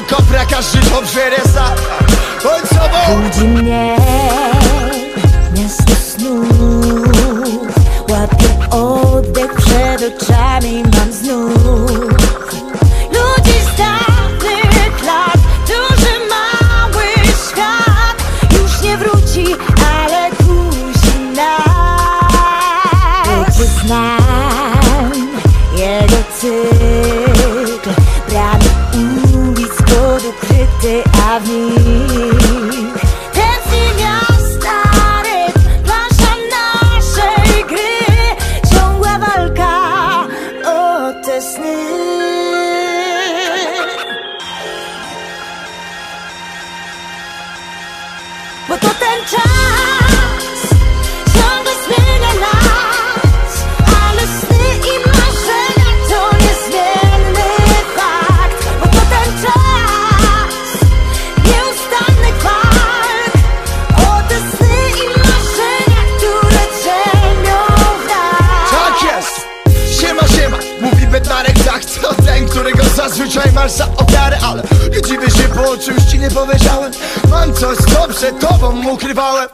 kopra, każdy dobrze resa. Bądź sobą Budzi mnie miasto snów Łapię oddech przed oczami mam znów Ludzi z dawnych lat Duży, mały świat. Już nie wróci, ale kusi nas Lecz znam jego cykl Bo to ten czas masz za ofiarę Ale nie dziwię się, bo o czymś ci nie powiedziałem. Mam coś, co przed tobą ukrywałem.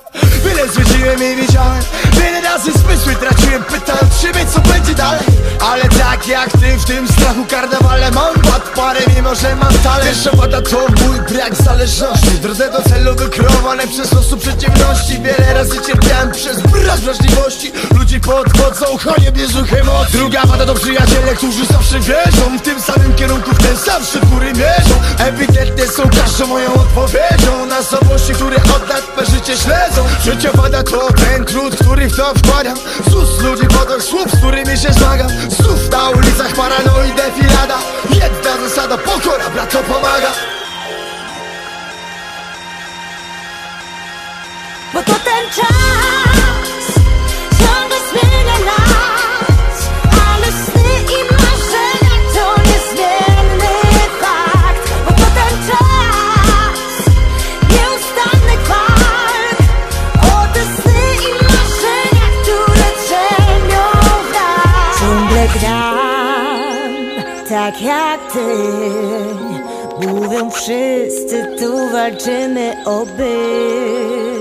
Wiele zwiedziłem i widziałem. Wiele razy zmysły traciłem, pytając siebie, co będzie dalej. Ale tak jak ty w tym strachu karnawale Mam bad parę, mimo że mam talent. Pierwsza wada to mój brak zależności. W drodze do celu wykreowane przez losu przeciwności. Wiele razy cierpiałem przez brak wrażliwości. Ludzi podchodzą, chonię bieżuch emocji Druga wada to przyjaciele, którzy zawsze wierzą W tym samym kierunku, moją odpowiedzią Na słabości, które od lat me życie śledzą. Trzecia wada to ten trud, który w to wkładam. Z ust ludzi podok słów, z którymi się zmagam. Znów na ulicach paranoi defilada Jedna zasada, pokora, brat to pomaga. Bo to ten czas gram, tak jak ty. Mówią wszyscy, tu walczymy o byt